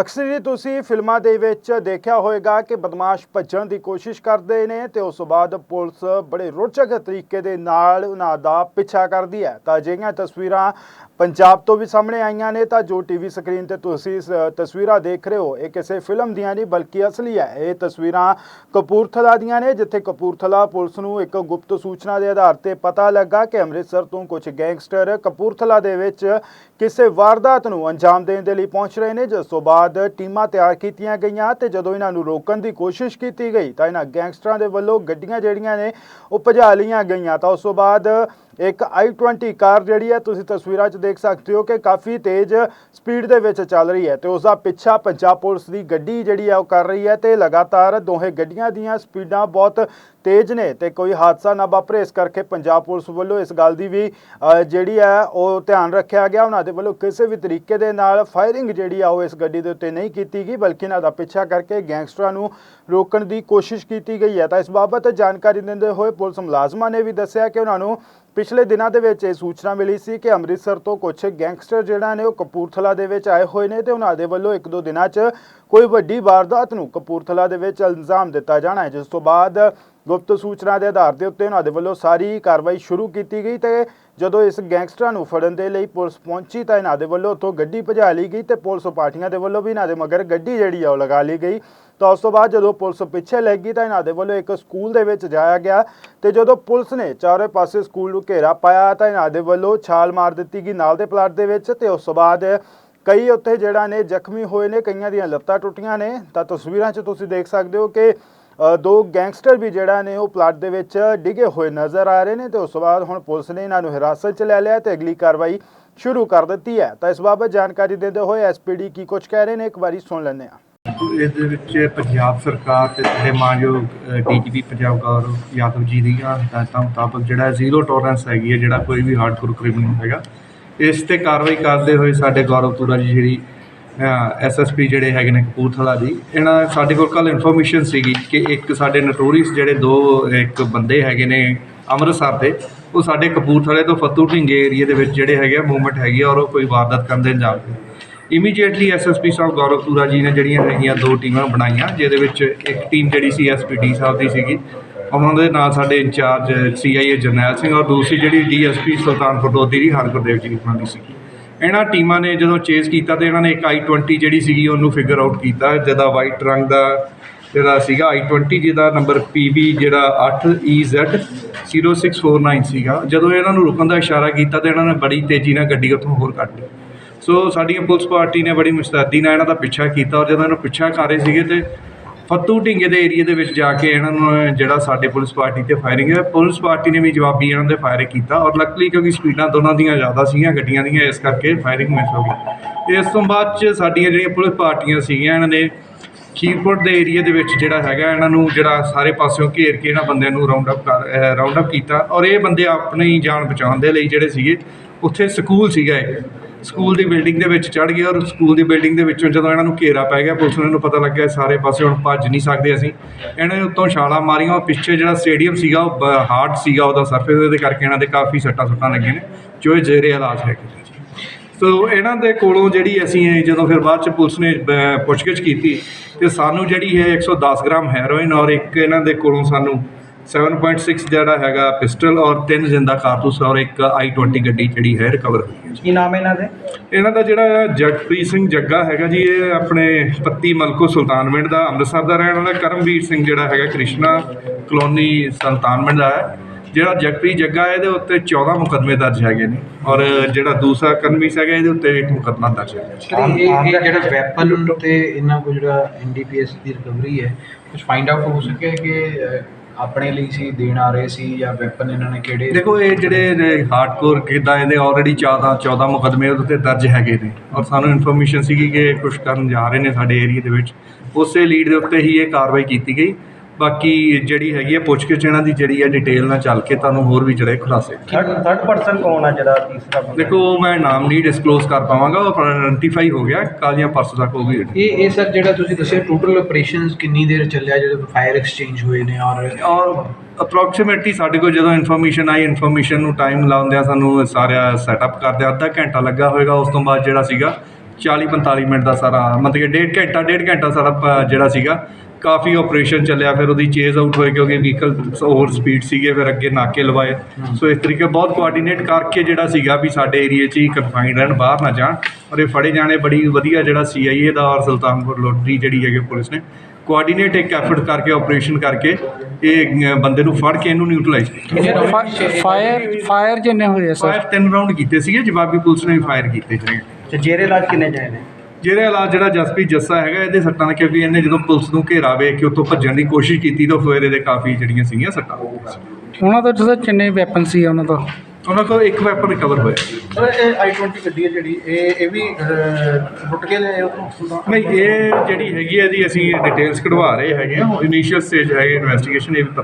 ਅਕਸਰ ਹੀ ਤੁਸੀਂ ਫਿਲਮਾਂ ਦੇ ਵਿੱਚ ਦੇਖਿਆ ਹੋਵੇਗਾ ਕਿ ਬਦਮਾਸ਼ ਭੱਜਣ ਦੀ ਕੋਸ਼ਿਸ਼ ਕਰਦੇ ਨੇ ਤੇ ਉਸ ਤੋਂ ਬਾਅਦ ਪੁਲਿਸ ਬੜੇ ਰੋਚਕ ਤਰੀਕੇ ਦੇ ਨਾਲ ਉਹਨਾਂ ਦਾ ਪਿੱਛਾ ਕਰਦੀ ਹੈ। ਤਾਂ ਅਜਿਹੀਆਂ ਤਸਵੀਰਾਂ ਪੰਜਾਬ ਤੋਂ ਵੀ ਸਾਹਮਣੇ ਆਈਆਂ ਨੇ। ਤਾਂ ਜੋ ਟੀਵੀ ਸਕਰੀਨ ਤੇ ਤੁਸੀਂ ਇਸ ਤਸਵੀਰਾਂ ਦੇਖ ਰਹੇ ਹੋ, ਇਹ ਕਿਸੇ ਫਿਲਮ ਦੀਆਂ ਨਹੀਂ, ਬਲਕਿ ਅਸਲੀ ਹੈ। ਇਹ ਤਸਵੀਰਾਂ ਕਪੂਰਥਲਾ ਦੀਆਂ ਨੇ, ਜਿੱਥੇ ਕਪੂਰਥਲਾ ਪੁਲਿਸ ਨੂੰ ਇੱਕ ਗੁਪਤ ਸੂਚਨਾ ਦੇ ਆਧਾਰ ਤੇ ਪਤਾ ਲੱਗਾ ਕਿ ਅੰਮ੍ਰਿਤਸਰ ਤੋਂ ਕੁਝ ਗੈਂਗਸਟਰ ਕਪੂਰਥਲਾ ਦੇ ਵਿੱਚ ਕਿਸੇ ਵਾਰਦਾਤ ਨੂੰ ਅੰਜਾਮ ਦੇਣ ਦੇ ਲਈ ਪਹੁੰਚ ਰਹੇ ਨੇ, ਜਿਸ ਤੋਂ ਬਾਅਦ ਟੀਮਾਂ ਤਿਆਰ ਕੀਤੀਆਂ ਗਈਆਂ ਤੇ ਜਦੋਂ ਇਹਨਾਂ ਨੂੰ ਰੋਕਣ ਦੀ ਕੋਸ਼ਿਸ਼ ਕੀਤੀ ਗਈ ਤਾਂ ਇਹਨਾਂ ਗੈਂਗਸਟਰਾਂ ਦੇ ਵੱਲੋਂ ਗੱਡੀਆਂ ਜਿਹੜੀਆਂ ਨੇ, ਉਹ ਭਜਾ ਲਈਆਂ ਗਈਆਂ। ਤਾਂ ਉਸ ਤੋਂ ਬਾਅਦ ਇੱਕ i20 ਕਾਰ ਜਿਹੜੀ ਹੈ, ਤੁਸੀਂ ਤਸਵੀਰਾਂ 'ਚ ਦੇਖ ਸਕਦੇ ਹੋ ਕਿ ਕਾਫੀ ਤੇਜ਼ ਸਪੀਡ ਦੇ ਵਿੱਚ ਚੱਲ ਰਹੀ ਹੈ ਤੇ ਉਸ ਦਾ ਪਿੱਛਾ ਪੰਜਾਬ ਪੁਲਿਸ ਦੀ ਗੱਡੀ ਜਿਹੜੀ ਹੈ ਉਹ ਕਰ ਰਹੀ ਹੈ ਤੇ ਲਗਾਤਾਰ ਦੋਹੇ ਗੱਡੀਆਂ ਦੀਆਂ ਸਪੀਡਾਂ ਬਹੁਤ ਤੇਜ਼ ਨੇ ਤੇ ਕੋਈ ਹਾਦਸਾ ਨਾ ਵਾਪਰੇ। ਇਸ ਕਰਕੇ ਪੰਜਾਬ ਪੁਲਿਸ ਵੱਲੋਂ ਇਸ ਗੱਲ ਦੀ ਵੀ ਜਿਹੜੀ ਹੈ, ਉਹ ਧਿਆਨ ਰੱਖਿਆ ਗਿਆ। ਉਹਨਾਂ ਦੇ ਵੱਲੋਂ ਕਿਸੇ ਵੀ ਤਰੀਕੇ ਦੇ ਨਾਲ ਫਾਇਰਿੰਗ ਜਿਹੜੀ ਆ, ਉਹ ਇਸ ਗੱਡੀ ਦੇ ਉੱਤੇ ਨਹੀਂ ਕੀਤੀ ਗਈ, ਬਲਕਿ ਇਹਨਾਂ ਦਾ ਪਿੱਛਾ ਕਰਕੇ ਗੈਂਗਸਟਰਾਂ ਨੂੰ ਰੋਕਣ ਦੀ ਕੋਸ਼ਿਸ਼ ਕੀਤੀ ਗਈ ਹੈ। ਤਾਂ ਇਸ ਬਾਬਤ ਜਾਣਕਾਰੀ ਦਿੰਦੇ ਹੋਏ ਪੁਲਿਸ ਮੁਲਾਜ਼ਮਾਂ ਨੇ ਵੀ ਦੱਸਿਆ ਕਿ ਉਹਨਾਂ ਨੂੰ ਪਿਛਲੇ ਦਿਨਾਂ ਦੇ ਵਿੱਚ ਇਹ ਸੂਚਨਾ ਮਿਲੀ ਸੀ ਕਿ ਅੰਮ੍ਰਿਤਸਰ ਤੋਂ ਕੁਝ ਗੈਂਗਸਟਰ ਜਿਹੜਾ ਨੇ ਉਹ ਕਪੂਰਥਲਾ ਦੇ ਵਿੱਚ ਆਏ ਹੋਏ ਨੇ ਤੇ ਉਹਨਾਂ ਦੇ ਵੱਲੋਂ ਇੱਕ ਦੋ ਦਿਨਾਂ 'ਚ ਕੋਈ ਵੱਡੀ ਵਾਰਦਾਤ ਨੂੰ ਕਪੂਰਥਲਾ ਦੇ ਵਿੱਚ ਇਲਜ਼ਾਮ ਦਿੱਤਾ ਜਾਣਾ ਹੈ, ਜਿਸ ਤੋਂ ਬਾਅਦ ਗੁਪਤ ਸੂਚਨਾ ਦੇ ਆਧਾਰ ਦੇ ਉੱਤੇ ਉਹਨਾਂ ਦੇ ਵੱਲੋਂ ਸਾਰੀ ਕਾਰਵਾਈ ਸ਼ੁਰੂ ਕੀਤੀ ਗਈ ਤੇ ਜਦੋਂ ਇਸ ਗੈਂਗਸਟਰਾਂ ਨੂੰ ਫੜਨ ਦੇ ਲਈ ਪੁਲਿਸ ਪਹੁੰਚੀ ਤਾਂ ਇਹਨਾਂ ਦੇ ਵੱਲੋਂ ਉੱਥੋਂ ਗੱਡੀ ਭਜਾ ਲਈ ਗਈ ਤੇ ਪੁਲਿਸ ਪਾਰਟੀਆਂ ਦੇ ਵੱਲੋਂ ਵੀ ਇਹਨਾਂ ਦੇ ਮਗਰ ਗੱਡੀ ਜਿਹੜੀ ਆ ਉਹ ਲਗਾ ਲਈ ਗਈ। ਤਾਂ ਉਸ ਤੋਂ ਬਾਅਦ ਜਦੋਂ ਪੁਲਿਸ ਪਿੱਛੇ ਲੱਗ ਗਈ ਤਾਂ ਇਹਨਾਂ ਦੇ ਵੱਲੋਂ ਇੱਕ ਸਕੂਲ ਦੇ ਵਿੱਚ ਜਾਇਆ ਗਿਆ ਤੇ ਜਦੋਂ ਪੁਲਿਸ ਨੇ ਚਾਰੇ ਪਾਸੇ ਸਕੂਲ ਨੂੰ ਘੇਰਾ ਪਾਇਆ ਤਾਂ ਇਹਨਾਂ ਦੇ ਵੱਲੋਂ ਛਾਲ ਮਾਰ ਦਿੱਤੀ ਗਈ ਨਾਲ ਦੇ ਪਲਾਟ ਦੇ ਵਿੱਚ ਤੇ ਉਸ ਤੋਂ ਬਾਅਦ ਕਈ ਉੱਥੇ ਜਿਹੜਾ ਨੇ ਜ਼ਖਮੀ ਹੋਏ ਨੇ, ਕਈਆਂ ਦੀਆਂ ਲੱਤਾਂ ਟੁੱਟੀਆਂ ਨੇ। ਤਾਂ ਤਸਵੀਰਾਂ 'ਚ ਤੁਸੀਂ ਦੇਖ ਸਕਦੇ ਹੋ ਕਿ ਦੋ ਗੈਂਗਸਟਰ ਵੀ ਜਿਹੜਾ ਨੇ ਉਹ ਪਲਾਟ ਦੇ ਵਿੱਚ ਡਿੱਗੇ ਹੋਏ ਨਜ਼ਰ ਆ ਰਹੇ ਨੇ ਤੇ ਉਸ ਤੋਂ ਬਾਅਦ ਹੁਣ ਪੁਲਿਸ ਨੇ ਇਹਨਾਂ ਨੂੰ ਹਿਰਾਸਤ 'ਚ ਲੈ ਲਿਆ ਤੇ ਅਗਲੀ ਕਾਰਵਾਈ ਸ਼ੁਰੂ ਕਰ ਦਿੱਤੀ ਹੈ। ਤਾਂ ਇਸ ਬਾਬਤ ਜਾਣਕਾਰੀ ਦਿੰਦੇ ਹੋਏ ਐਸਪੀਡੀ ਕੀ ਕੁਝ ਕਹਿ ਰਹੇ ਨੇ, ਇੱਕ ਵਾਰੀ ਸੁਣ ਲੈਂਦੇ ਹਾਂ। ਇਹਦੇ ਵਿੱਚ ਪੰਜਾਬ ਸਰਕਾਰ ਤੇ ਸਾਡੇ ਮਾਨਯੋਗ ਡੀਜੀਪੀ ਪੰਜਾਬ ਗੌਰਵ ਯਾਦਵ ਜੀ ਦੀਆਂ ਹਦਾਇਤਾਂ ਮੁਤਾਬਕ ਜਿਹੜਾ ਜ਼ੀਰੋ ਟੋਲਰੈਂਸ ਹੈਗੀ ਹੈ, ਜਿਹੜਾ ਕੋਈ ਵੀ ਹਾਰਡਕੋਰ ਕ੍ਰਿਮੀਨਲ ਹੈਗਾ, ਇਸ ਤੇ ਕਾਰਵਾਈ ਕਰਦੇ ਹੋਏ ਸਾਡੇ ਗੌਰਵ ਤੁਰਾ ਜੀ ਜਿਹੜੀ ਐਸਐਸਪੀ ਜਿਹੜੇ ਹੈਗੇ ਨੇ ਕਪੂਰਥਲਾ ਦੀ, ਇਹਨਾਂ ਸਾਡੇ ਕੋਲ ਕੱਲ ਇਨਫੋਰਮੇਸ਼ਨ ਸੀਗੀ ਕਿ ਇੱਕ ਸਾਡੇ ਨਟੋਰੀਸ ਜਿਹੜੇ ਦੋ, ਇੱਕ ਬੰਦੇ ਹੈਗੇ ਨੇ ਅੰਮ੍ਰਿਤਸਰ ਦੇ, ਉਹ ਸਾਡੇ ਕਪੂਰਥਲੇ ਤੋਂ ਫੱਤੂ ਢਿੰਗੇ ਏਰੀਆ ਦੇ ਵਿੱਚ ਜਿਹੜੇ ਹੈਗੇ ਆ ਮੂਵਮੈਂਟ ਹੈਗੀ ਆ ਔਰ ਉਹ ਕੋਈ ਵਾਰਦਾਤ ਕਰਨ ਦੇ ਅੰਜਾਮ ਦੇ। ਇਮੀਡੀਏਟਲੀ ਐਸਐਸਪੀ ਸਾਹਿਬ ਗੌਰਵ ਤੁਰਾ ਜੀ ਨੇ ਜਿਹੜੀਆਂ ਹੈਗੀਆਂ ਦੋ ਟੀਮਾਂ ਬਣਾਈਆਂ, ਜਿਹਦੇ ਵਿੱਚ ਇੱਕ ਟੀਮ ਜਿਹੜੀ ਸੀ ਐਸਪੀਡੀ ਸਾਹਿਬ ਦੀ ਸੀਗੀ, ਉਹਨਾਂ ਦੇ ਨਾਲ ਸਾਡੇ ਇੰਚਾਰਜ ਸੀਆਈਏ ਜਰਨੈਲ ਸਿੰਘ ਔਰ ਦੂਸਰੀ ਜਿਹੜੀ ਡੀਐਸਪੀ ਸੁਲਤਾਨਪੁਰ ਲੋਧੀ ਦੀ, ਹਰਗੁਰਦੇਵ ਜੀ ਉਹਨਾਂ ਦੀ ਸੀਗੀ। ਇਹਨਾਂ ਟੀਮਾਂ ਨੇ ਜਦੋਂ ਚੇਸ ਕੀਤਾ ਤੇ ਇਹਨਾਂ ਨੇ ਇੱਕ i20 ਜਿਹੜੀ ਸੀਗੀ ਉਹਨੂੰ ਫਿਗਰ ਆਊਟ ਕੀਤਾ, ਜਿਹਦਾ ਵਾਈਟ ਰੰਗ ਦਾ ਜਿਹੜਾ ਸੀਗਾ i20 ਜਿਹਦਾ ਨੰਬਰ PB ਜਿਹੜਾ 8EZ 0649 ਸੀਗਾ। ਜਦੋਂ ਇਹਨਾਂ ਨੂੰ ਰੁਕਣ ਦਾ ਇਸ਼ਾਰਾ ਕੀਤਾ ਤੇ ਇਹਨਾਂ ਨੇ ਬੜੀ ਤੇਜ਼ੀ ਨਾਲ ਗੱਡੀ ਉੱਥੋਂ ਹੋਰ ਕੱਢ ਲਈ। ਸੋ ਸਾਡੀ ਪੁਲਿਸ ਪਾਰਟੀ ਨੇ ਬੜੀ ਮੁਸਤੈਦੀ ਨਾਲ ਇਹਨਾਂ ਦਾ ਪਿੱਛਾ ਕੀਤਾ ਔਰ ਜਦੋਂ ਇਹਨਾਂ ਨੂੰ ਪਿੱਛਾ ਕਰ ਰਹੇ ਸੀਗੇ ਤੇ ਫੱਤੂ ਢਿੰਗੇ ਦੇ ਏਰੀਆ ਦੇ ਵਿੱਚ ਜਾ ਕੇ ਇਹਨਾਂ ਨੂੰ ਜਿਹੜਾ ਸਾਡੇ ਪੁਲਿਸ ਪਾਰਟੀ ਤੇ ਫਾਇਰਿੰਗ ਹੈ ਪੁਲਿਸ ਪਾਰਟੀ ਨੇ ਵੀ ਜਵਾਬੀ ਇਹਨਾਂ ਦੇ ਫਾਇਰ ਕੀਤਾ ਔਰ ਲੱਕਲੀ ਕਿਉਂਕਿ ਸਪੀਡਾਂ ਦੋਨਾਂ ਦੀਆਂ ਜ਼ਿਆਦਾ ਸੀਗੀਆਂ, ਗੱਡੀਆਂ ਦੀਆਂ, ਇਸ ਕਰਕੇ ਫਾਇਰਿੰਗ ਮਿਸ ਹੋ ਗਈ। ਇਸ ਤੋਂ ਬਾਅਦ ਚ ਸਾਡੀਆਂ ਜਿਹੜੀਆਂ ਪੁਲਿਸ ਪਾਰਟੀਆਂ ਸੀਗੀਆਂ, ਇਹਨਾਂ ਨੇ ਖੀਰਪੁਰ ਦੇ ਏਰੀਆ ਦੇ ਵਿੱਚ ਜਿਹੜਾ ਹੈਗਾ, ਇਹਨਾਂ ਨੂੰ ਜਿਹੜਾ ਸਾਰੇ ਪਾਸਿਓਂ ਘੇਰ ਕੇ ਇਹਨਾਂ ਬੰਦਿਆਂ ਨੂੰ ਰਾਉਂਡ ਅਪ ਕਰ ਰਾਉਂਡ ਅਪ ਕੀਤਾ ਔਰ ਇਹ ਬੰਦੇ ਆਪਣੀ ਜਾਨ ਬਚਾਉਣ ਦੇ ਲਈ ਜਿਹੜੇ ਸੀਗੇ, ਉੱਥੇ ਸਕੂਲ ਸੀਗਾ ਇੱਕ ਸਕੂਲ ਦੀ ਬਿਲਡਿੰਗ ਦੇ ਵਿੱਚ ਚੜ ਗਏ ਔਰ ਸਕੂਲ ਦੀ ਬਿਲਡਿੰਗ ਦੇ ਵਿੱਚੋਂ ਜਦੋਂ ਇਹਨਾਂ ਨੂੰ ਘੇਰਾ ਪੈ ਗਿਆ, ਪੁਲਿਸ ਨੂੰ ਪਤਾ ਲੱਗਿਆ ਸਾਰੇ ਪਾਸੇ ਹੁਣ ਭੱਜ ਨਹੀਂ ਸਕਦੇ ਅਸੀਂ। ਇਹਨਾਂ ਨੇ ਉੱਤੋਂ ਛਾਲਾਂ ਮਾਰੀਆਂ ਔਰ ਪਿੱਛੇ ਜਿਹੜਾ ਸਟੇਡੀਅਮ ਸੀਗਾ, ਉਹ ਹਾਰਡ ਸੀਗਾ, ਉਹਦਾ ਸਰਫੇਸ ਉਹਦੇ ਕਰਕੇ ਇਹਨਾਂ ਦੇ ਕਾਫੀ ਸੱਟਾਂ ਸੁੱਟਾਂ ਲੱਗੀਆਂ ਨੇ, ਜੋ ਇਹ ਜ਼ੇਰੇ ਇਲਾਜ ਹੈਗੇ ਸੋ ਇਹਨਾਂ ਦੇ ਕੋਲੋਂ ਜਿਹੜੀ ਅਸੀਂ ਜਦੋਂ ਫਿਰ ਬਾਅਦ ਚ ਪੁਲਿਸ ਨੇ ਪੁੱਛਗਿੱਛ ਕੀਤੀ ਤੇ ਸਾਨੂੰ ਜਿਹੜੀ ਹੈ 110 ਗ੍ਰਾਮ ਹੈਰੋਇਨ ਔਰ ਇੱਕ ਇਹਨਾਂ ਦੇ ਕੋਲੋਂ ਸਾਨੂੰ 7.6 ਜਿਹੜਾ ਹੈਗਾ ਪਿਸਟਲ ਔਰ ਤਿੰਨ ਜ਼ਿੰਦਾ ਕਾਰਤੂਸ ਔਰ ਇੱਕ i20 ਗੱਡੀ ਜਿਹੜੀ ਹੈ ਰਿਕਵਰ ਹੋਈ ਹੈ ਜੀ। ਕੀ ਨਾਮ ਹੈ ਇਹਨਾਂ ਦੇ? ਇਹਨਾਂ ਦਾ ਜਿਹੜਾ ਜਗਪ੍ਰੀਤ ਸਿੰਘ ਜੱਗਾ ਹੈਗਾ ਜੀ ਇਹ ਆਪਣੇ ਪੱਤੀ ਮਲਕੋ ਸੁਲਤਾਨਵਿੰਡ ਦਾ ਅੰਮ੍ਰਿਤਸਰ ਦਾ ਰਹਿਣ ਵਾਲਾ ਕਰਮਵੀਰ ਸਿੰਘ ਜਿਹੜਾ ਹੈਗਾ ਕ੍ਰਿਸ਼ਨਾ ਕਲੋਨੀ ਸੁਲਤਾਨਵਿੰਡ ਦਾ ਹੈ। ਜਿਹੜਾ ਜਗਪ੍ਰੀਤ ਜੱਗਾ ਹੈ, ਇਹਦੇ ਉੱਤੇ 14 ਮੁਕੱਦਮੇ ਦਰਜ ਹੈਗੇ ਨੇ ਔਰ ਜਿਹੜਾ ਦੂਸਰਾ ਕਰਮਵੀਰ ਸਿੰਘ ਹੈਗਾ ਇਹਦੇ ਉੱਤੇ ਇੱਕ ਮੁਕੱਦਮਾ ਦਰਜ ਹੈਗਾ ਇਹ ਜਿਹੜਾ ਵੈਪਨ ਤੇ ਇਹਨਾਂ ਕੋਲ ਜਿਹੜਾ ਐਨਡੀਪੀਐਸ ਦੀ ਰਿਕਵਰੀ ਹੈ ਕੁਝ ਫਾਈਂਡ ਆਊਟ ਹੋ ਸਕਿਆ ਕਿ ਆਪਣੇ ਲਈ ਸੀ, ਦੇਣ ਆ ਰਹੇ ਸੀ ਜਾਂ ਵੈਪਨ ਇਹਨਾਂ ਨੇ ਕਿਹੜੇ ਦੇਖੋ, ਇਹ ਜਿਹੜੇ ਹਾਰਡਕੋਰ ਕਿੱਦਾਂ ਇਹਦੇ ਆਲਰੇਡੀ 14 14 ਮੁਕੱਦਮੇ ਉਹਦੇ ਤੇ ਦਰਜ ਹੈਗੇ ਨੇ ਔਰ ਸਾਨੂੰ ਇਨਫੋਰਮੇਸ਼ਨ ਸੀਗੀ ਕਿ ਕੁਝ ਕਰਨ ਜਾ ਰਹੇ ਨੇ ਸਾਡੇ ਏਰੀਆ ਦੇ ਵਿੱਚ। ਉਸੇ ਲੀਡ ਦੇ ਉੱਤੇ ਹੀ ਇਹ ਕਾਰਵਾਈ ਕੀਤੀ ਗਈ। ਬਾਕੀ ਜਿਹੜੀ ਹੈਗੀ ਹੈ ਪੁੱਛਗਿੱਛ ਇਹਨਾਂ ਦੀ ਜਿਹੜੀ ਹੈ ਡਿਟੇਲ ਨਾਲ ਚੱਲ ਕੇ ਤੁਹਾਨੂੰ ਹੋਰ ਵੀ ਜਿਹੜੇ ਖੁਲਾਸੇ ਥਰਡ ਥਰਡ ਪਰਸਨ ਕੌਣ ਆ ਜਿਹੜਾ ਤੀਸਰਾ ਬੰਦਾ? ਦੇਖੋ ਮੈਂ ਨਾਮ ਨਹੀਂ ਡਿਸਕਲੋਜ਼ ਕਰ ਪਾਵਾਂਗਾ ਉਹ ਆਇਡੈਂਟੀਫਾਈ ਹੋ ਗਿਆ ਕੱਲ੍ਹ ਜਾਂ ਪਰਸੋਂ ਤੱਕ ਉਹ ਵੀ ਇਹ ਇਹ ਸਰ ਜਿਹੜਾ ਤੁਸੀਂ ਦੱਸਿਆ ਟੋਟਲ ਆਪਰੇਸ਼ਨਸ ਕਿੰਨੀ ਦੇਰ ਚੱਲਿਆ ਜਿਹੜੇ ਫਾਇਰ ਐਕਸਚੇਂਜ ਹੋਏ ਨੇ ਔਰ ਔਰ ਅਪਰੋਕਸੀਮੇਟਲੀ ਸਾਡੇ ਕੋਲ ਜਦੋਂ ਇਨਫੋਰਮੇਸ਼ਨ ਆਈ ਇਨਫੋਰਮੇਸ਼ਨ ਨੂੰ ਟਾਈਮ ਲਾਉਂਦਿਆਂ ਸਾਨੂੰ ਸਾਰਾ ਸੈਟਅਪ ਕਰਦਿਆਂ ਅੱਧਾ ਘੰਟਾ ਲੱਗਾ ਹੋਵੇਗਾ ਉਸ ਤੋਂ ਬਾਅਦ ਜਿਹੜਾ ਸੀਗਾ 40 45 ਮਿੰਟ ਦਾ ਸਾਰਾ ਮਤਲਬ ਕਿ ਡੇਢ ਘੰਟਾ ਡੇਢ ਘੰਟਾ ਸਾਡਾ ਪ- ਜਿਹੜਾ ਸੀਗਾ ਕਾਫੀ ਆਪਰੇਸ਼ਨ ਚੱਲਿਆ ਫਿਰ ਉਹਦੀ ਚੇਜ਼ ਆਊਟ ਹੋਏ ਕਿਉਂਕਿ ਵਹੀਕਲ ਓਵਰ ਸਪੀਡ ਸੀਗੇ ਫਿਰ ਅੱਗੇ ਨਾਕੇ ਲਵਾਏ। ਸੋ ਇਸ ਤਰੀਕੇ ਬਹੁਤ ਕੋਆਰਡੀਨੇਟ ਕਰਕੇ ਜਿਹੜਾ ਸੀਗਾ ਵੀ ਸਾਡੇ ਏਰੀਆ 'ਚ ਹੀ ਕਨਫਾਈਨਡ ਰਹਿਣ ਬਾਹਰ ਨਾ ਜਾਣ। ਔਰ ਇਹ ਫੜੇ ਜਾਣੇ ਬੜੀ ਵਧੀਆ ਜਿਹੜਾ ਸੀਆਈਏ ਦਾ ਔਰ ਸੁਲਤਾਨਪੁਰ ਲੋਟਰੀ ਜਿਹੜੀ ਹੈਗੀ ਪੁਲਿਸ ਨੇ ਕੋਆਰਡੀਨੇਟ ਇੱਕ ਐਫਰਟ ਕਰਕੇ ਆਪਰੇਸ਼ਨ ਕਰਕੇ ਇਹ ਬੰਦੇ ਨੂੰ ਫੜ ਕੇ ਇਹਨੂੰ ਨਿਊਟਰਲਾਈਜ਼ ਕੀਤਾ। ਫਾਇਰ ਫਾਇਰ ਜਿੰਨੇ ਹੋਏ ਸਰ? ਫਾਇਰ ਤਿੰਨ ਰਾਉਂਡ ਕੀਤੇ ਸੀਗੇ ਜਵਾਬੀ ਪੁਲਿਸ ਨੇ ਵੀ ਫਾਇਰ ਕੀਤੇ ਸੀਗੇ। ਤੇ ਜੇਰੇ ਇਲਾਜ ਕਿੰਨੇ ਜਣੇ ਨੇ? ਜਿਹਦੇ ਇਲਾਜ ਜਿਹੜਾ ਜਸਪ੍ਰੀਤ ਜੱਸਾ ਹੈਗਾ ਇਹਦੇ ਸੱਟਾਂ ਦਾ ਕਿਉਂਕਿ ਇਹਨੇ ਜਦੋਂ ਪੁਲਿਸ ਨੂੰ ਘੇਰਾ ਵੇਖ ਕੇ ਉੱਥੋਂ ਭੱਜਣ ਦੀ ਕੋਸ਼ਿਸ਼ ਕੀਤੀ ਤਾਂ ਫਿਰ ਇਹਦੇ ਕਾਫੀ ਜਿਹੜੀਆਂ ਸੀਗੀਆਂ ਸੱਟਾਂ। ਉਹਨਾਂ ਤੋਂ ਸਰ ਕਿੰਨੇ ਵੈਪਨ ਸੀ ਉਹਨਾਂ ਤੋਂ ਉਹਨਾਂ ਕੋਲ ਇੱਕ ਵੈਪਨ ਰਿਕਵਰ ਹੋਇਆ। ਸਰ ਇਹ ਆਈ 20 ਗੱਡੀ ਹੈ ਜਿਹੜੀ ਇਹ ਇਹ ਵੀ ਅਹ, ਲੁੱਟ ਕੇ ਲਿਆਏ ਉਤੋਂ ਨਹੀਂ ਇਹ ਜਿਹੜੀ ਹੈਗੀ ਹੈ ਇਹਦੀ ਅਸੀਂ ਡਿਟੇਲਸ ਕਢਵਾ ਰਹੇ ਹੈਗੇ ਆ। ਇਨੀਸ਼ੀਅਲ ਸਟੇਜ ਹੈਗੇ ਇਨਵੈਸਟੀਗੇਸ਼ਨ ਇਹ ਵੀ ਪਤਾ